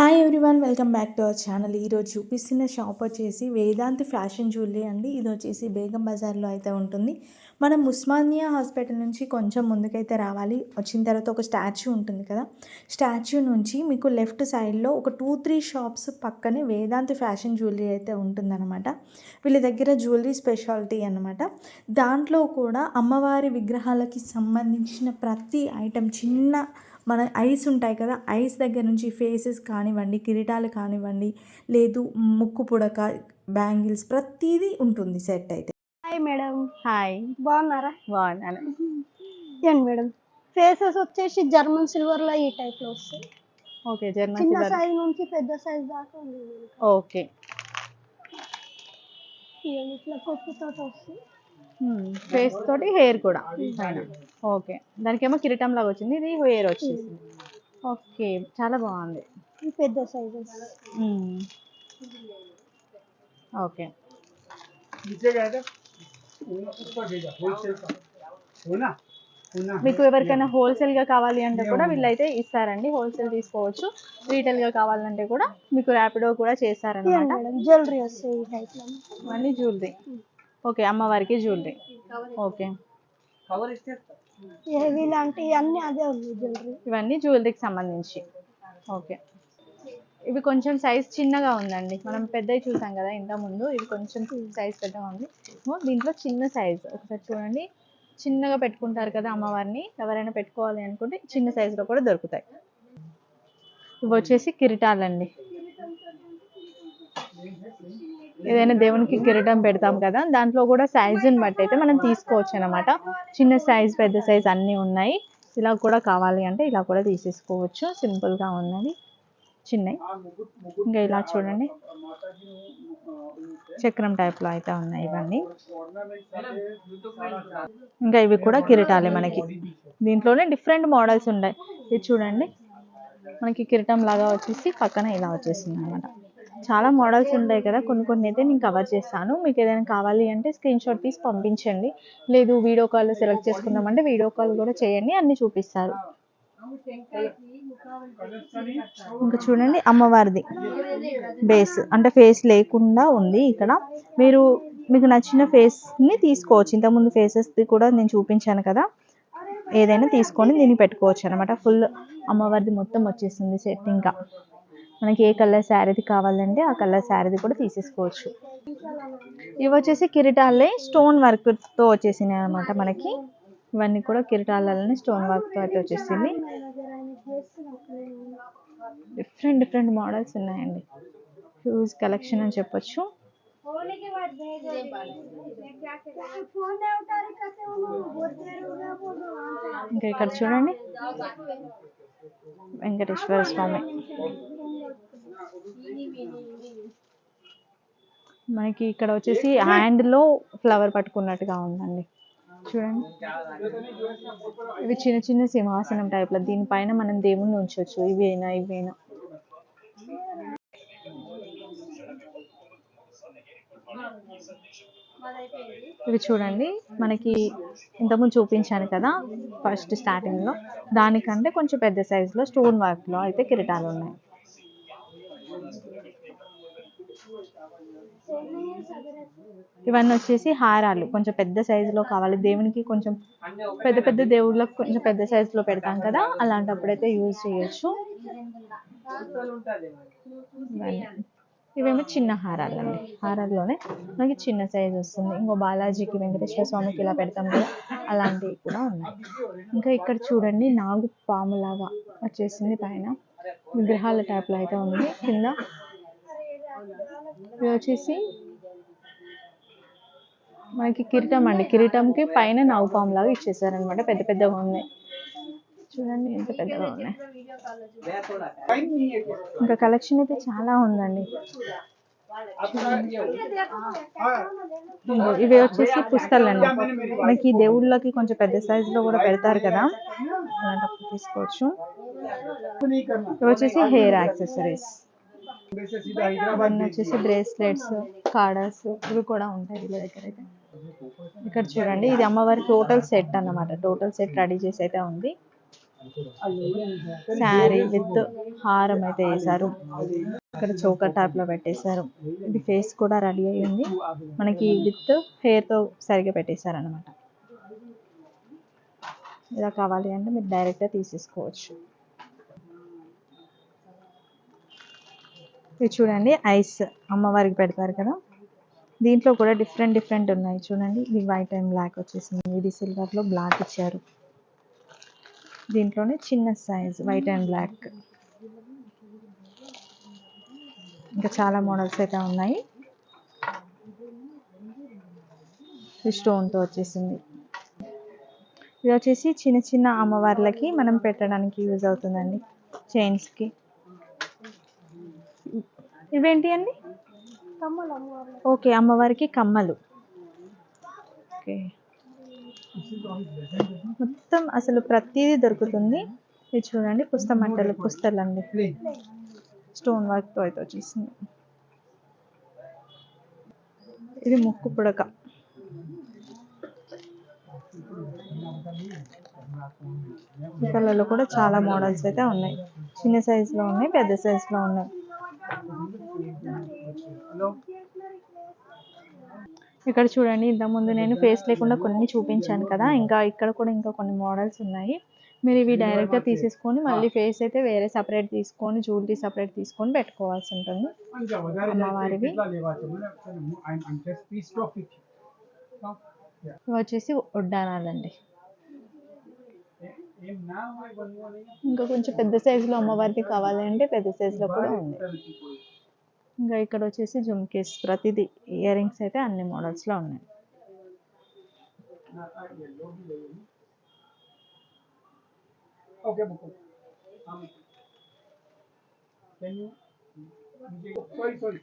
Hi everyone welcome back to our channel ఈరోజు చూపిస్తున్న shop వచ్చేసి వేదాంత్ ఫ్యాషన్ జ్యువెలరీ అండి. ఇది వచ్చేసి బేగం బజార్లో అయితే ఉంటుంది. మనం ఉస్మానియా హాస్పిటల్ నుంచి కొంచెం ముందుకైతే రావాలి. వచ్చిన తర్వాత ఒక స్టాచ్యూ ఉంటుంది కదా. స్టాచ్యూ నుంచి మీకు లెఫ్ట్ సైడ్లో ఒక టూ త్రీ షాప్స్ పక్కనే వేదాంత్ ఫ్యాషన్ జ్యువెలరీ అయితే ఉంటుందన్నమాట. వీళ్ళ దగ్గర జ్యువెలరీ స్పెషాలిటీ అనమాట దాంట్లో కూడా అమ్మవారి విగ్రహాలకి సంబంధించిన ప్రతి ఐటెం చిన్న మన ఐస్ ఉంటాయి కదా ఐస్ దగ్గర నుంచి ఫేసెస్ కానివ్వండి కిరీటాలు కానివ్వండి లేదు ముక్కు పుడక బ్యాంగిల్స్ ప్రతిదీ ఉంటుంది సెట్ అయితే. హాయ్ మేడం హాయ్ బాగున్నారా? బాగున్నాను. ఏంటి మేడం ఫేసెస్ వచ్చేసి జర్మన్ సిల్వర్లో ఈ టైప్లో వస్తాయి. ఓకే జర్మన్ చిన్న సైజ్ నుంచి పెద్ద సైజ్ దాకా ఉంది. ఓకే ఇట్లా కొట్టుతో వస్తాయి. ఫేస్ తోటి హెయిర్ కూడా. ఓకే ఓకే దానికేమో కిరీటం లాగా వచ్చింది. ఇది హెయిర్ వచ్చింది ఓకే చాలా బాగుంది. పెద్ద సైజెస్ ఓకే మీకు ఎవరికైనా హోల్సేల్గా కావాలి అంటే కూడా వీళ్ళైతే ఇస్తారండి. హోల్సేల్ తీసుకోవచ్చు. రీటైల్గా కావాలంటే కూడా మీకు ర్యాపిడో కూడా చేస్తారనమాట జ్యువెలరీ వస్తాయి. మళ్ళీ జ్యువెలరీ ఓకే అమ్మవారికి జ్యువెలరీ ఓకే. అదే ఇవన్నీ జ్యువెలరీకి సంబంధించి. ఓకే. ఇవి కొంచెం సైజ్ చిన్నగా ఉందండి. మనం పెద్దవి చూసాం కదా ఇంత ముందు ఇవి కొంచెం సైజ్ పెద్దగా ఉంది. దీంట్లో చిన్న సైజ్ ఒకసారి చూడండి. చిన్నగా పెట్టుకుంటారు కదా అమ్మవారిని. ఎవరైనా పెట్టుకోవాలి అనుకుంటే చిన్న సైజులో కూడా దొరుకుతాయి. ఇవి వచ్చేసి కిరీటాలండి. ఏదైనా దేవునికి కిరీటం పెడతాం కదా దాంట్లో కూడా సైజుని బట్టి అయితే మనం తీసుకోవచ్చు అనమాట చిన్న సైజ్ పెద్ద సైజ్ అన్నీ ఉన్నాయి. ఇలా కూడా కావాలి అంటే ఇలా కూడా తీసేసుకోవచ్చు. సింపుల్గా ఉన్నది. చిన్నవి ఇంకా ఇలా చూడండి. చక్రం టైప్లో అయితే ఉన్నాయి ఇవన్నీ. ఇంకా ఇవి కూడా కిరీటాలే మనకి. దీంట్లోనే డిఫరెంట్ మోడల్స్ ఉన్నాయి ఇది చూడండి. మనకి కిరీటం లాగా వచ్చేసి పక్కన ఇలా వచ్చేసింది అనమాట చాలా మోడల్స్ ఉంటాయి కదా కొన్ని కొన్ని అయితే నేను కవర్ చేస్తాను. మీకు ఏదైనా కావాలి అంటే స్క్రీన్ షాట్ తీసి పంపించండి. లేదు వీడియో కాల్ సెలెక్ట్ చేసుకుందామంటే వీడియో కాల్ కూడా చేయండి అన్ని చూపిస్తారు. ఇంకా చూడండి అమ్మవారిది బేస్ అంటే ఫేస్ లేకుండా ఉంది ఇక్కడ. మీరు మీకు నచ్చిన ఫేస్ని తీసుకోవచ్చు. ఇంతకుముందు ఫేసెస్ది కూడా నేను చూపించాను కదా. ఏదైనా తీసుకొని దీన్ని పెట్టుకోవచ్చు అనమాట ఫుల్ అమ్మవారిది మొత్తం వచ్చేసింది సెట్ ఇంకా మనకి ఏ కలర్ శారీది కావాలంటే ఆ కలర్ శారీది కూడా తీసేసుకోవచ్చు. ఇవి వచ్చేసి కిరీటాలే స్టోన్ వర్క్తో వచ్చేసినాయి అనమాట మనకి. ఇవన్నీ కూడా కిరీటాలనే స్టోన్ వర్క్తో అయితే వచ్చేసింది. డిఫరెంట్ డిఫరెంట్ మోడల్స్ ఉన్నాయండి. హ్యూజ్ కలెక్షన్ అని చెప్పొచ్చు. ఇంకా ఇక్కడ చూడండి. వెంకటేశ్వర స్వామి. మనకి ఇక్కడ వచ్చేసి హ్యాండ్లో ఫ్లవర్ పట్టుకున్నట్టుగా ఉందండి. చూడండి. ఇవి చిన్న చిన్న సింహాసనం టైప్లో దీనిపైన మనం దేవుణ్ణి ఉంచవచ్చు ఇవేనా ఇవేనా. ఇవి చూడండి మనకి ఇంతకుముందు చూపించాను కదా ఫస్ట్ స్టార్టింగ్లో. దానికంటే కొంచెం పెద్ద సైజులో లో స్టోన్ వర్క్లో అయితే కిరీటాలు ఉన్నాయి. ఇవన్నీ వచ్చేసి హారాలు. కొంచెం పెద్ద సైజులో కావాలి. దేవునికి కొంచెం పెద్ద పెద్ద దేవుళ్ళకి కొంచెం పెద్ద సైజులో పెడతాం కదా అలాంటప్పుడైతే యూజ్ చేయొచ్చు. ఇవన్నీ ఇవేమో చిన్న హారాలు అండి హారాల్లోనే మనకి చిన్న సైజ్ వస్తుంది. ఇంకో బాలాజీకి వెంకటేశ్వర స్వామికి ఇలా పెడతాం కదా అలాంటివి కూడా ఉన్నాయి. ఇంకా ఇక్కడ చూడండి నాగు పాములాగా వచ్చేసింది పైన. విగ్రహాల టైప్లో అయితే ఉంది. కింద ఇవి వచ్చేసి మనకి కిరీటం అండి. కిరీటంకి పైన నౌపామ్ లాగా ఇచ్చేసారనమాట పెద్ద పెద్దగా ఉన్నాయి. చూడండి ఎంత పెద్దగా ఉన్నాయి. ఇంకా కలెక్షన్ అయితే చాలా ఉందండి. ఇవి వచ్చేసి పుస్తకాలండి మనకి దేవుళ్ళకి కొంచెం పెద్ద సైజులో కూడా పెడతారు కదా. అలాంటప్పుడు తీసుకోవచ్చు. ఇవి వచ్చేసి హెయిర్ యాక్సెసరీస్ అవన్నీ వచ్చేసి బ్రేస్లెట్స్ కాడర్స్ ఇవి కూడా ఉంటాయి వీళ్ళ దగ్గర అయితే. ఇక్కడ చూడండి ఇది అమ్మవారి టోటల్ సెట్ అన్నమాట. టోటల్ సెట్ రెడీ చేసి అయితే ఉంది. శారీ విత్ హారం అయితే వేసారు ఇక్కడ చౌక టైప్లో పెట్టేశారు. ఇది ఫేస్ కూడా రెడీ అయ్యింది మనకి విత్ హెయిర్తో సరిగా పెట్టేశారు అనమాట ఇలా కావాలి అంటే మీరు డైరెక్ట్గా తీసేసుకోవచ్చు. ఇది చూడండి ఐస్ అమ్మవారికి పెడతారు కదా. దీంట్లో కూడా డిఫరెంట్ డిఫరెంట్ ఉన్నాయి చూడండి. ఇది వైట్ అండ్ బ్లాక్ వచ్చేసింది. ఇది సిల్వర్లో బ్లాక్ ఇచ్చారు. దీంట్లోనే చిన్న సైజ్ వైట్ అండ్ బ్లాక్. ఇంకా చాలా మోడల్స్ అయితే ఉన్నాయి. స్టోన్తో వచ్చేసింది. ఇది వచ్చేసి చిన్న చిన్న అమ్మవార్లకి మనం పెట్టడానికి యూజ్ అవుతుందండి. చైన్స్కి ఇవేంటి అండి? ఓకే అమ్మవారికి కమ్మలు. ఓకే. మొత్తం అసలు ప్రతిదీ దొరుకుతుంది. ఇది చూడండి పుస్తమట్టలు పుస్తలు అండి స్టోన్ వర్క్తో అయితే వచ్చేసింది. ఇది ముక్కు పుడక. పిల్లలు కూడా చాలా మోడల్స్ అయితే ఉన్నాయి. చిన్న సైజులో ఉన్నాయి పెద్ద సైజులో ఉన్నాయి. ఇక్కడ చూడండి ఇంతకుముందు నేను ఫేస్ లేకుండా కొన్ని చూపించాను కదా. ఇంకా ఇక్కడ కూడా ఇంకా కొన్ని మోడల్స్ ఉన్నాయి. మీరు ఇవి డైరెక్ట్గా తీసేసుకొని మళ్ళీ ఫేస్ అయితే వేరే సపరేట్ తీసుకొని జ్యువెలరీ సపరేట్ తీసుకొని పెట్టుకోవాల్సి ఉంటుంది. అమ్మవారివి వచ్చేసి ఒడ్డానాలండి ఇంకా కొంచెం పెద్ద సైజులో అమ్మవారికి కావాలి అంటే పెద్ద సైజులో కూడా ఉంది. ఇంకా ఇక్కడ వచ్చేసి జుమ్కేస్ ప్రతిదీ. ఇయర్ రింగ్స్ అయితే అన్ని మోడల్స్లో ఉన్నాయి.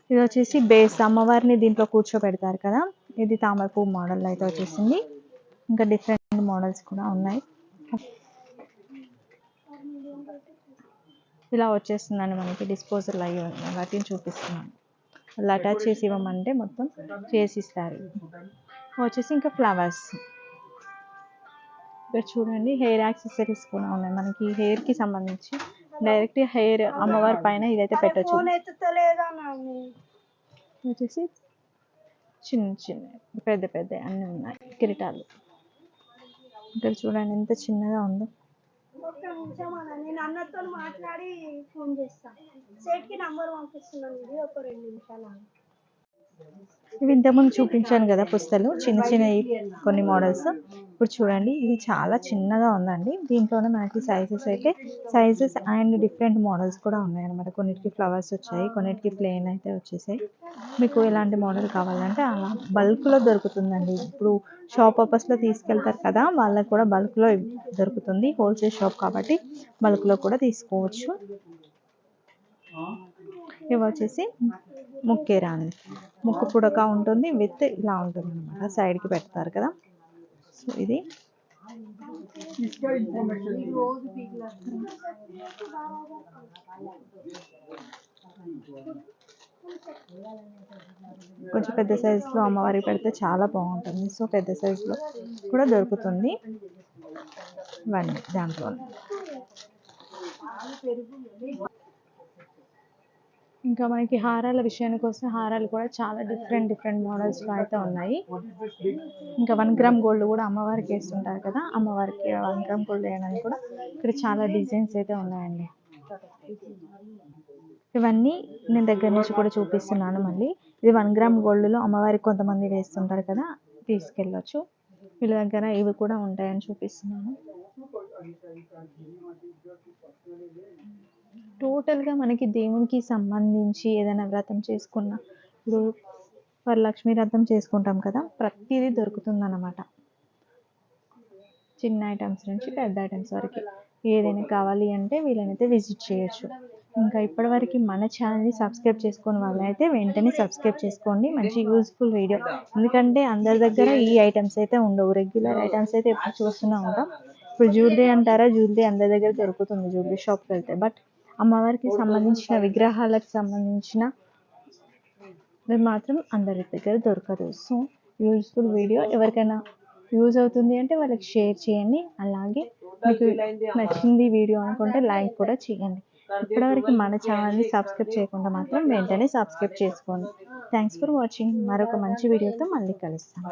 ఇది వచ్చేసి బేస్ అమ్మవారిని దీంట్లో కూర్చోబెడతారు కదా. ఇది తామరపు మోడల్ అయితే వచ్చేసింది. ఇంకా డిఫరెంట్ మోడల్స్ కూడా ఉన్నాయి. ఇలా వచ్చేస్తుందండి మనకి డిస్పోజల్ అయ్యి ఉంది వాటిని చూపిస్తున్నాను. అలా అటాచ్ చేసి ఇవ్వమంటే మొత్తం చేసి ఇస్తారు వచ్చేసి ఇంకా ఫ్లవర్స్ ఇక్కడ చూడండి హెయిర్ యాక్సెసరీస్ కూడా ఉన్నాయి. మనకి hair కి సంబంధించి డైరెక్ట్ హెయిర్ అమ్మవారి పైన ఇదైతే పెట్టొచ్చు. వచ్చేసి చిన్న చిన్న పెద్ద పెద్ద అన్నీ ఉన్నాయి. కిరీటాలు. ఇక్కడ చూడండి ఎంత చిన్నగా ఉందో. నిమిషం అన్న నేను అన్నతో మాట్లాడి ఫోన్ చేస్తాను సేట్కి నంబర్ పంపిస్తున్నాను ఇది ఒక రెండు నిమిషాలు ఇవి ఇంతకుముందు చూపించాను కదా పుస్తలు. చిన్న చిన్నవి కొన్ని మోడల్స్ ఇప్పుడు చూడండి ఇది చాలా చిన్నగా ఉందండి. దీంట్లోనే మనకి సైజెస్ అయితే సైజెస్ అండ్ డిఫరెంట్ మోడల్స్ కూడా ఉన్నాయి అనమాట కొన్నిటికి ఫ్లవర్స్ వచ్చాయి కొన్నిటికి ప్లెయిన్ అయితే వచ్చేసాయి. మీకు ఎలాంటి మోడల్ కావాలంటే అలా బల్క్లో దొరుకుతుందండి. ఇప్పుడు షాప్ పర్పస్లో తీసుకెళ్తారు కదా వాళ్ళకి కూడా బల్క్లో దొరుకుతుంది. హోల్సేల్ షాప్ కాబట్టి బల్క్లో కూడా తీసుకోవచ్చు. ఇవి వచ్చేసి ముక్కేరాని ముక్కు పుడక ఉంటుంది విత్ ఇలా ఉంటుంది అనమాట సైడ్కి పెడతారు కదా. సో ఇది. కొంచెం పెద్ద సైజులో అమ్మవారికి పెడితే చాలా బాగుంటుంది. సో పెద్ద సైజులో కూడా దొరుకుతుంది. ఇవన్నీ దాంట్లో ఇంకా మనకి హారాల విషయానికి వస్తే హారాలు కూడా చాలా డిఫరెంట్ డిఫరెంట్ మోడల్స్లో అయితే ఉన్నాయి. ఇంకా వన్ గ్రామ్ గోల్డ్ కూడా అమ్మవారికి వేస్తుంటారు కదా అమ్మవారికి వన్ గ్రామ్ గోల్డ్ వేయడానికి కూడా ఇక్కడ చాలా డిజైన్స్ అయితే ఉన్నాయండి. ఇవన్నీ నేను దగ్గర నుంచి కూడా చూపిస్తున్నాను మళ్ళీ. ఇది వన్ గ్రామ్ గోల్డ్లో అమ్మవారికి కొంతమంది వేస్తుంటారు కదా తీసుకెళ్ళొచ్చు. వీళ్ళ దగ్గర ఇవి కూడా ఉంటాయని చూపిస్తున్నాను. టోటల్గా మనకి దేవునికి సంబంధించి ఏదైనా వ్రతం చేసుకున్న ఇప్పుడు వరలక్ష్మి వ్రతం చేసుకుంటాం కదా ప్రతిదీ దొరుకుతుందన్నమాట. చిన్న ఐటమ్స్ నుంచి పెద్ద ఐటమ్స్ వరకు. ఏదైనా కావాలి అంటే వీళ్ళనైతే విజిట్ చేయొచ్చు. ఇంకా ఇప్పటివరకు మన ఛానల్ని సబ్స్క్రైబ్ చేసుకుని వాళ్ళైతే వెంటనే సబ్స్క్రైబ్ చేసుకోండి. మంచి యూస్ఫుల్ వీడియో ఎందుకంటే అందరి దగ్గర ఈ ఐటమ్స్ అయితే ఉండవు. రెగ్యులర్ ఐటమ్స్ అయితే ఎప్పుడు చూస్తూనే ఉంటాం. ఇప్పుడు జ్యువెలరీ అంటారా? జ్యువెలరీ అందరి దగ్గర దొరుకుతుంది జ్యువెలరీ షాప్కి వెళ్తే. బట్ అమ్మవారికి సంబంధించిన విగ్రహాలకు సంబంధించిన మాత్రం అందరి దగ్గర దొరకదు. సో యూస్ఫుల్ వీడియో ఎవరికైనా యూజ్ అవుతుంది అంటే వాళ్ళకి షేర్ చేయండి. అలాగే మీకు నచ్చింది వీడియో అనుకుంటే లైక్ కూడా చేయండి. ఇప్పటివరకు మన ఛానల్ని సబ్స్క్రైబ్ చేయకుండా మాత్రం వెంటనే సబ్స్క్రైబ్ చేసుకోండి. థ్యాంక్స్ ఫర్ వాచింగ్ మరొక మంచి వీడియోతో మళ్ళీ కలుస్తాను